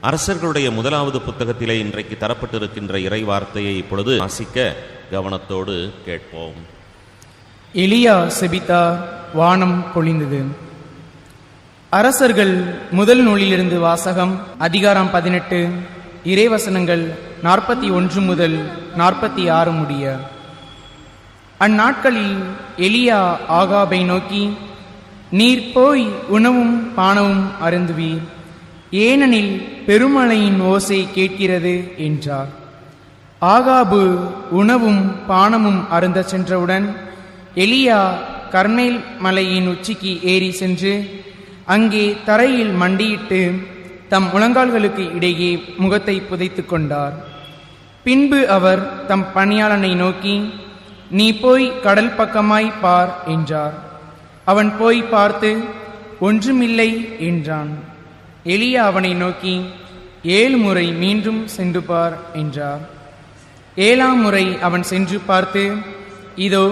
அரசர்களுடைய முதலாவது புத்தகத்திலே இன்றைக்கு தரப்பட்டிருக்கின்ற இறை வார்த்தையை இப்பொழுது வாசிக்க கவனத்தோடு கேட்போம். எலியா செபிதா வானம் பொழிந்தது. அரசர்கள் முதல் நூலிலிருந்து வாசகம் அதிகாரம் பதினெட்டு இறைவசனங்கள் நாற்பத்தி ஒன்று முதல் நாற்பத்தி ஆறு முடிய. அந்நாட்களில் எலியா ஆகாபை நோக்கி நீர் போய் உணவும் பானவும் அருந்துவீர். ஏனெனில் பெருமழையின் ஓசை கேட்கிறது என்றார். ஆகாபு உணவும் பானமும் அருந்த சென்றவுடன் எலியா கர்மேல் மலையின் உச்சிக்கு ஏறி சென்று அங்கே தரையில் மண்டியிட்டு தம் முழங்கால்களுக்கு இடையே முகத்தை புதைத்து கொண்டார். பின்பு அவர் தம் பணியாளனை நோக்கி நீ போய் கடல் பக்கமாய் பார் என்றார். அவன் போய் பார்த்து ஒன்றுமில்லை என்றான். எளியா அவனை நோக்கி ஏழு முறை மீண்டும் சென்று பார் என்றார். ஏழாம் முறை அவன் சென்று பார்த்து இதோ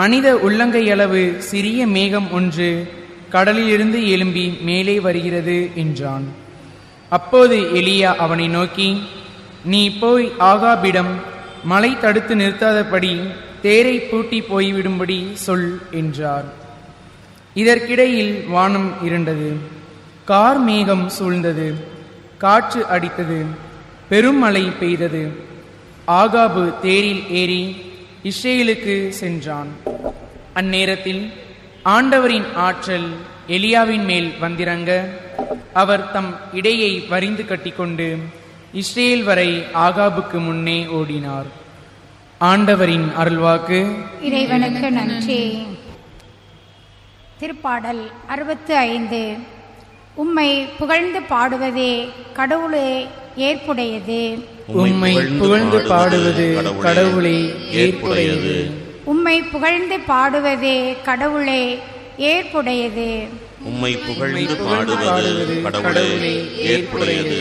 மனித உள்ளங்கையளவு சிறிய மேகம் ஒன்று கடலிலிருந்து எழும்பி மேலே வருகிறது என்றான். அப்போது எலியா அவனை நோக்கி நீ போய் ஆகாபிடம் மலை தடுத்து நிறுத்தாதபடி தேரை பூட்டி போய்விடும்படி சொல் என்றார். இதற்கிடையில் வானம் இருண்டது. கார் மேகம் சூழ்ந்தது. காற்று அடித்தது. பெருமழை பெய்தது. ஆகாபு தேரில் ஏறி இஸ்ரேலுக்கு சென்றான். அந்நேரத்தில் ஆண்டவரின் ஆற்றல் எலியாவின் மேல் வந்திறங்க அவர் தம் இடையை வரிந்து கட்டிக்கொண்டு இஸ்ரேல் வரை ஆகாபுக்கு முன்னே ஓடினார். ஆண்டவரின் அருள்வாக்கு. இறைவனுக்கு நன்றி. திருப்பாடல் அறுபத்து ஐந்து. உம்மை புகழ்ந்து பாடுவதே கடவுளே ஏற்புடையது. உம்மை புகழ்ந்து பாடுவது கடவுளே ஏற்புடையது. உம்மை புகழ்ந்து பாடுவதே கடவுளே ஏற்புடையது. உம்மை புகழ்ந்து பாடுவது கடவுளே ஏற்புடையது.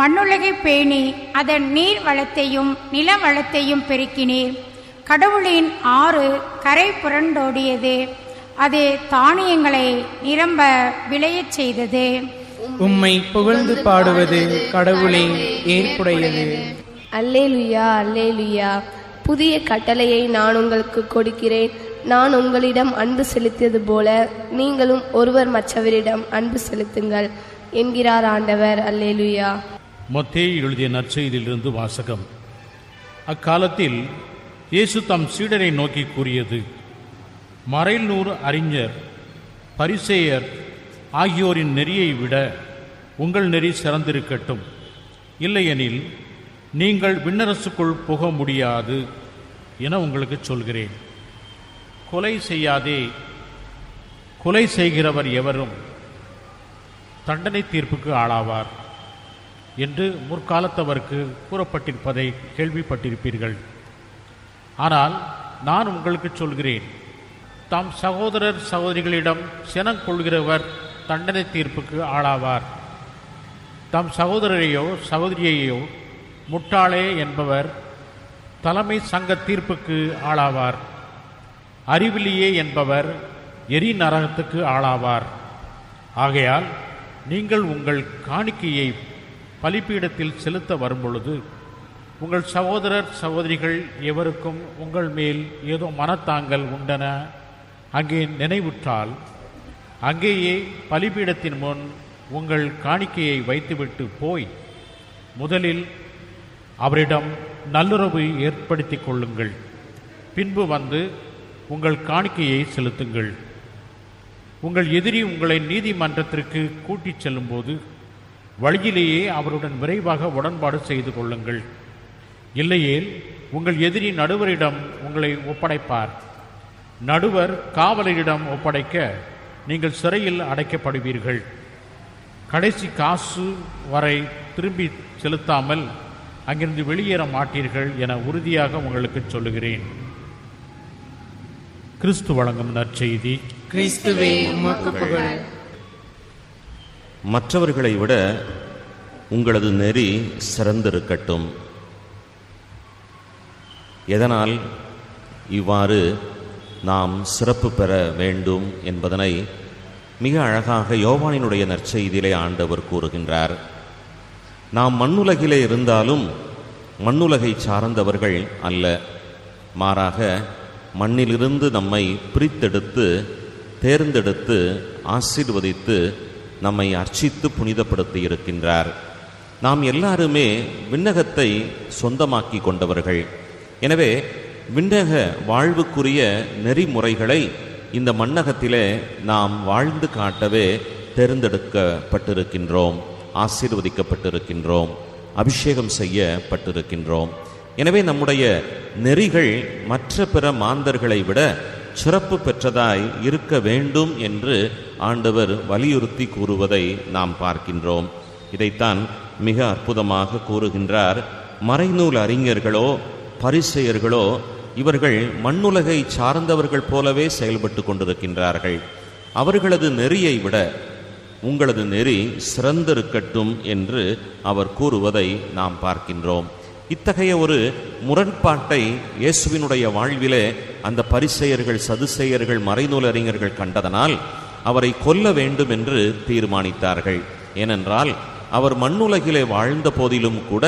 மண்ணுலகை பேணி அதன் நீர் வளத்தையும் நில வளத்தையும் பெருக்கினீர். கடவுளின் ஆறு கரை புரண்டோடியது. அது தானியங்களை நிரம்ப விளையச் செய்தது. உம்மை புகழ்ந்து பாடுவது கடவுளே ஏற்புடையது. அல்லேலுயா அல்லேலுயா. புதிய கட்டளையை நான் உங்களுக்கு கொடுக்கிறேன். நான் உங்களிடம் அன்பு செலுத்தியது போல நீங்களும் ஒருவர் மற்றவரிடம் அன்பு செலுத்துங்கள் என்கிறார் ஆண்டவர். அல்லேலுயா. மத்தேயு எழுதிய நற்செய்தியிலிருந்து வாசகம். அக்காலத்தில் இயேசு தம் சீடரை நோக்கி கூறியது மறைநூறு அறிஞர் பரிசேயர் ஆகியோரின் நெறியை விட உங்கள் நெறி சிறந்திருக்கட்டும். இல்லையெனில் நீங்கள் விண்ணரசுக்குள் புக முடியாது என உங்களுக்கு சொல்கிறேன். கொலை செய்யாதே. கொலை செய்கிறவர் எவரும் தண்டனை தீர்ப்புக்கு ஆளாவார் என்று முற்காலத்தவருக்கு கூறப்பட்டிருப்பதை கேள்விப்பட்டிருப்பீர்கள். ஆனால் நான் உங்களுக்கு சொல்கிறேன். தாம் சகோதரர் சகோதரிகளிடம் சினம் கொள்கிறவர் தண்டனை தீர்ப்புக்கு ஆளாவார். தம் சகோதரரையோ சகோதரியையோ முட்டாளே என்பவர் தலைமை சங்க தீர்ப்புக்கு ஆளாவார். அறிவிலியே என்பவர் எரி நரகத்துக்கு ஆளாவார். ஆகையால் நீங்கள் உங்கள் காணிக்கையை பலிப்பீடத்தில் செலுத்த வரும்பொழுது உங்கள் சகோதரர் சகோதரிகள் எவருக்கும் உங்கள் மேல் ஏதோ மனத்தாங்கல் உண்டன? அங்கே நினைவுற்றால் அங்கேயே பலிபீடத்தின் முன் உங்கள் காணிக்கையை வைத்துவிட்டு போய் முதலில் அவரிடம் நல்லுறவு ஏற்படுத்திக் கொள்ளுங்கள். பின்பு வந்து உங்கள் காணிக்கையை செலுத்துங்கள். உங்கள் எதிரி உங்களை நீதிமன்றத்திற்கு கூட்டிச் செல்லும்போது வழியிலேயே அவருடன் விரைவாக உடன்பாடு செய்து கொள்ளுங்கள். இல்லையேல் உங்கள் எதிரி நடுவரிடம் உங்களை ஒப்படைப்பார். நடுவர் காவலரிடம் ஒப்படைக்க நீங்கள் சிறையில் அடைக்கப்படுவீர்கள். கடைசி காசு வரை திரும்பி செலுத்தாமல் அங்கிருந்து வெளியேற மாட்டீர்கள் என உறுதியாக உங்களுக்கு சொல்லுகிறேன். கிறிஸ்து வழங்கும் நற்செய்தி. கிறிஸ்துவே உமக்கு புகழ். மற்றவர்களை விட உங்களது நெறி சிறந்திருக்கட்டும். எதனால் இவ்வாறு நாம் சிறப்பு பெற வேண்டும் என்பதனை மிக அழகாக யோவானினுடைய நற்செய்தியிலே ஆண்டவர் கூறுகின்றார். நாம் மண்ணுலகிலே இருந்தாலும் மண்ணுலகை சார்ந்தவர்கள் அல்ல. மாறாக மண்ணிலிருந்து நம்மை பிரித்தெடுத்து தேர்ந்தெடுத்து ஆசீர்வதித்து நம்மை அர்ச்சித்து புனிதப்படுத்தி இருக்கின்றார். நாம் எல்லாருமே விண்ணகத்தை சொந்தமாக்கி கொண்டவர்கள். எனவே விண்ணக வாழ்வுக்குரிய நெறிமுறைகளை இந்த மண்ணகத்திலே நாம் வாழ்ந்து காட்டவே தேர்ந்தெடுக்கப்பட்டிருக்கின்றோம் ஆசீர்வதிக்கப்பட்டிருக்கின்றோம் அபிஷேகம் செய்யப்பட்டிருக்கின்றோம். எனவே நம்முடைய நெறிகள் மற்ற பிற மாந்தர்களை விட சிறப்பு பெற்றதாய் இருக்க வேண்டும் என்று ஆண்டவர் வலியுறுத்தி கூறுவதை நாம் பார்க்கின்றோம். இதைத்தான் மிக அற்புதமாக கூறுகின்றார். மறைநூல் அறிஞர்களோ பரிசெயர்களோ இவர்கள் மண்ணுலகை சார்ந்தவர்கள் போலவே செயல்பட்டு கொண்டிருக்கின்றார்கள். அவர்களது நெறியை விட உங்களது நெறி சிறந்திருக்கட்டும் என்று அவர் கூறுவதை நாம் பார்க்கின்றோம். இத்தகைய ஒரு முரண்பாட்டை இயேசுவினுடைய வாழ்விலே அந்த பரிசெயர்கள் சதுசெயர்கள் மறைநூல் அறிஞர்கள் கண்டதனால் அவரை கொல்ல வேண்டும் என்று தீர்மானித்தார்கள். ஏனென்றால் அவர் மண்ணுலகிலே வாழ்ந்த போதிலும் கூட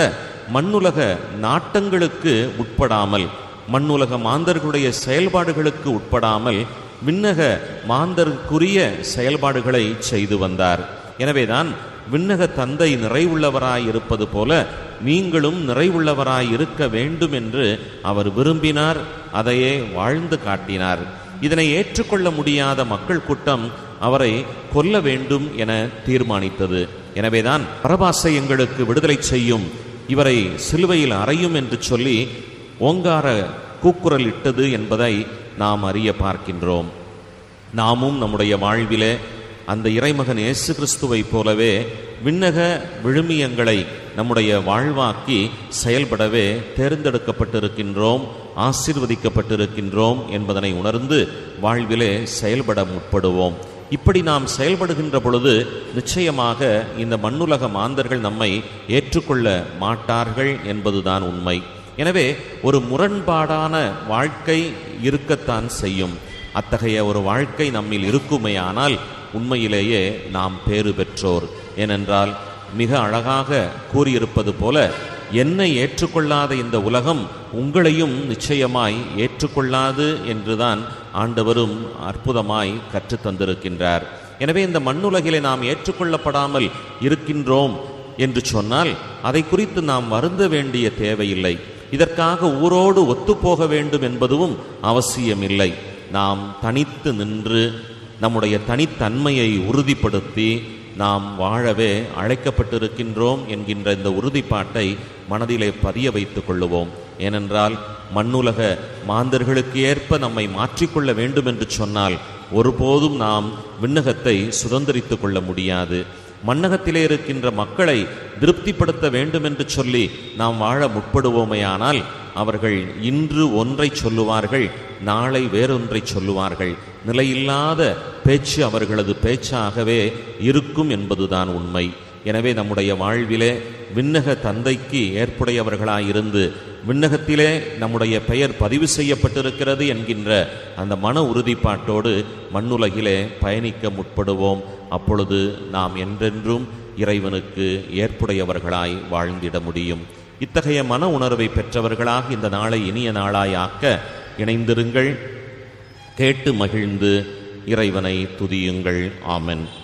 மண்ணுலக நாட்டங்களுக்கு உட்படாமல் மண்ணுலக மாந்தர்களுடைய செயல்பாடுகளுக்கு உட்படாமல் விண்ணக மாந்தருக்குரிய செயல்பாடுகளை செய்து வந்தார். எனவேதான் விண்ணக தந்தை நிறைவுள்ளவராய் இருப்பது போல நீங்களும் நிறைவுள்ளவராய் இருக்க வேண்டும் என்று அவர் விரும்பினார் அதையே வாழ்ந்து காட்டினார். இதனை ஏற்றுக்கொள்ள முடியாத மக்கள் கூட்டம் அவரை கொல்ல வேண்டும் என தீர்மானித்தது. எனவேதான் பரபாசை எங்களுக்கு விடுதலை செய்யும் இவரை சிலுவையில் அறையும் என்று சொல்லி ஓங்கார கூக்குரல் இட்டது என்பதை நாம் அறிய பார்க்கின்றோம். நாமும் நம்முடைய வாழ்விலே அந்த இறைமகன் இயேசு கிறிஸ்துவைப் போலவே விண்ணக விழுமியங்களை நம்முடைய வாழ்வாக்கி செயல்படவே தேர்ந்தெடுக்கப்பட்டிருக்கின்றோம் ஆசிர்வதிக்கப்பட்டிருக்கின்றோம் என்பதனை உணர்ந்து வாழ்விலே செயல்பட முற்படுவோம். இப்படி நாம் செயல்படுகின்ற பொழுது நிச்சயமாக இந்த மண்ணுலக மாந்தர்கள் நம்மை ஏற்றுக்கொள்ள மாட்டார்கள் என்பதுதான் உண்மை. எனவே ஒரு முரண்பாடான வாழ்க்கை இருக்கத்தான் செய்யும். அத்தகைய ஒரு வாழ்க்கை நம்மில் இருக்குமேயானால் உண்மையிலேயே நாம் பேறு பெற்றோர். ஏனென்றால் மிக அழகாக கூறியிருப்பது போல என்னை ஏற்றுக்கொள்ளாத இந்த உலகம் உங்களையும் நிச்சயமாய் ஏற்றுக்கொள்ளாது என்றுதான் ஆண்டவரும் அற்புதமாய் கற்றுத்தந்திருக்கின்றார். எனவே இந்த மண்ணுலகிலே நாம் ஏற்றுக்கொள்ளப்படாமல் இருக்கின்றோம் என்று சொன்னால் அதை குறித்து நாம் வருந்த வேண்டிய தேவையில்லை. இதற்காக ஊரோடு ஒத்துப்போக வேண்டும் என்பதும் அவசியமில்லை. நாம் தனித்து நின்று நம்முடைய தனித்தன்மையை உறுதிப்படுத்தி நாம் வாழவே அழைக்கப்பட்டிருக்கின்றோம் என்கின்ற இந்த உறுதிப்பாட்டை மனதிலே பதிய வைத்துக் கொள்ளுவோம். ஏனென்றால் மண்ணுலக மாந்தர்களுக்கு ஏற்ப நம்மை மாற்றிக்கொள்ள வேண்டும் என்று சொன்னால் ஒருபோதும் நாம் விண்ணகத்தை சுதந்திரித்துக் கொள்ள முடியாது. மன்னகத்திலே இருக்கின்ற மக்களை திருப்திப்படுத்த வேண்டும் என்று சொல்லி நாம் வாழ முற்படுவோமேயானால் அவர்கள் இன்று ஒன்றை சொல்லுவார்கள் நாளை வேறொன்றை சொல்லுவார்கள். நிலையில்லாத பேச்சு அவர்களது பேச்சாகவே இருக்கும் என்பதுதான் உண்மை. எனவே நம்முடைய வாழ்விலே விண்ணக தந்தைக்கு ஏற்புடையவர்களாயிருந்து விண்ணகத்திலே நம்முடைய பெயர் பதிவு செய்யப்பட்டிருக்கிறது என்கின்ற அந்த மன உறுதிப்பாட்டோடு மண்ணுலகிலே பயணிக்க முற்படுவோம். அப்பொழுது நாம் என்றென்றும் இறைவனுக்கு ஏற்புடையவர்களாய் வாழ்ந்திட முடியும். இத்தகைய மன உணர்வை பெற்றவர்களாக இந்த நாளை இனிய நாளாய் ஆக்க இணைந்திருங்கள். கேட்டு மகிழ்ந்து இறைவனை துதியுங்கள். ஆமென்.